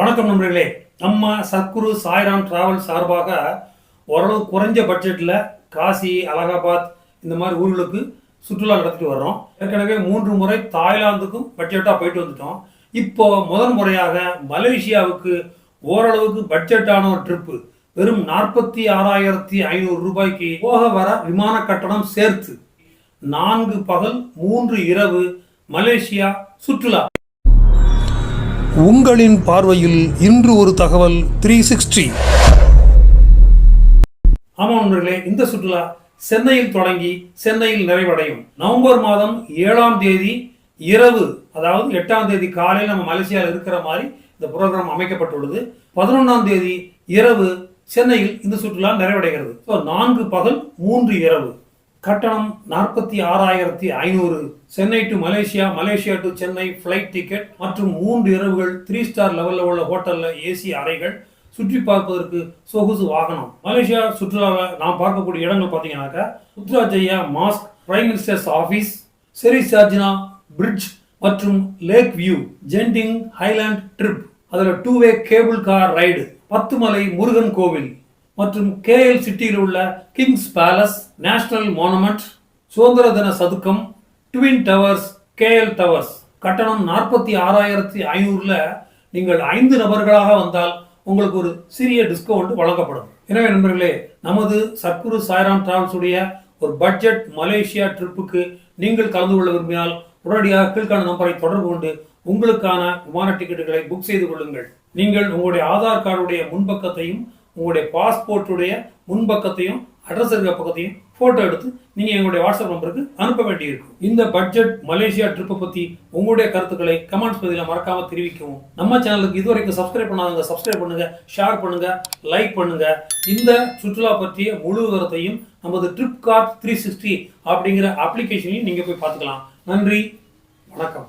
வணக்கம் நண்பர்களே. நம்ம சத்குரு சாய்ராம் டிராவல் சார்பாக ஓரளவு குறைஞ்ச பட்ஜெட்டில் காசி அலகாபாத் இந்த மாதிரி ஊர்களுக்கு சுற்றுலா நடத்திட்டு வர்றோம். ஏற்கனவே மூன்று முறை தாய்லாந்துக்கும் பட்ஜெட்டாக போயிட்டு வந்துட்டோம். இப்போ முதல் முறையாக மலேசியாவுக்கு ஓரளவுக்கு பட்ஜெட்டான ஒரு ட்ரிப்பு வெறும் நாற்பத்தி ஆறாயிரத்தி ஐநூறு ரூபாய்க்கு போக வர விமான கட்டணம் சேர்த்து நான்கு பகல் மூன்று இரவு மலேசியா சுற்றுலா. உங்களின் பார்வையில் இன்று ஒரு தகவல் த்ரீ சிக்ஸ்டி ஆமாம் நண்பர்களே இந்த சுற்றுலா சென்னையில் தொடங்கி சென்னையில் நிறைவடையும். நவம்பர் மாதம் ஏழாம் தேதி இரவு அதாவது எட்டாம் தேதி காலையில் நம்ம மலேசியாவில் இருக்கிற மாதிரி இந்த புரோகிராம் அமைக்கப்பட்டுள்ளது. பதினொன்றாம் தேதி இரவு சென்னையில் இந்த சுற்றுலா நிறைவடைகிறது. ஸோ நான்கு பகல் மூன்று இரவு. கட்டணம் நாற்பத்தி ஆறாயிரத்தி ஐநூறு Chennai to Malaysia Malaysia to Chennai flight ticket மற்றும் மூன்று இரவுகள் த்ரீ ஸ்டார் லெவலில் உள்ள ஹோட்டலில் ஏசி அறைகள் சுற்றி பார்ப்பதற்கு சொகுசு வாகனம். மலேசியா சுற்றுலாவில் நாம் பார்க்கக்கூடிய இடங்கள் பார்த்தீங்கன்னாக்கா உத்ராஜையா mosque prime minister's office Seri சார்ஜினா bridge மற்றும் lake view Genting highland trip அதில் two way cable car ride Batumalai Murugan கோவில். மற்றும் கேஎல் சிட்டியில் உள்ள கிங்ஸ் பேலஸ் நேஷனல் மானுமெண்ட் சுதந்திர தின சதுக்கம் ட்வின் டவர்ஸ் கேஎல் டவர்ஸ். கட்டணம் நாற்பத்தி ஆறாயிரத்தி ஐநூறுல நீங்கள் ஐந்து நபர்களாக வந்தால் உங்களுக்கு ஒரு சிறிய டிஸ்கவுண்ட் வழங்கப்படும். எனவே நண்பர்களே நமது சத்குரு சாய்ராம் டிராவல்ஸ் உடைய ஒரு பட்ஜெட் மலேசியா ட்ரிப்புக்கு நீங்கள் கலந்து கொள்ள விரும்பினால் உடனடியாக கீழ்கான நம்பரை தொடர்பு கொண்டு உங்களுக்கான விமான டிக்கெட்டுகளை புக் செய்து கொள்ளுங்கள். நீங்கள் உங்களுடைய ஆதார் கார்டுடைய முன்பக்கத்தையும் உங்களுடைய பாஸ்போர்ட்டுடைய முன்பக்கத்தையும் அட்ரஸ் இருக்கிற பக்கத்தையும் ஃபோட்டோ எடுத்து நீங்கள் எங்களுடைய வாட்ஸ்அப் நம்பருக்கு அனுப்ப வேண்டியிருக்கும். இந்த பட்ஜெட் மலேசியா ட்ரிப்பை பற்றி உங்களுடைய கருத்துக்களை கமெண்ட்ஸ் பதில மறக்காமல் தெரிவிக்கவும். நம்ம சேனலுக்கு இதுவரைக்கும் சப்ஸ்கிரைப் பண்ணாதவங்க சப்ஸ்கிரைப் பண்ணுங்கள் ஷேர் பண்ணுங்கள் லைக் பண்ணுங்கள் இந்த சுற்றுலா பற்றிய முழு விவரத்தையும் நமது ட்ரிப் கார்ட் த்ரீ சிக்ஸ்டி அப்படிங்கிற அப்ளிகேஷனையும் நீங்கள் போய் பார்த்துக்கலாம். நன்றி வணக்கம்.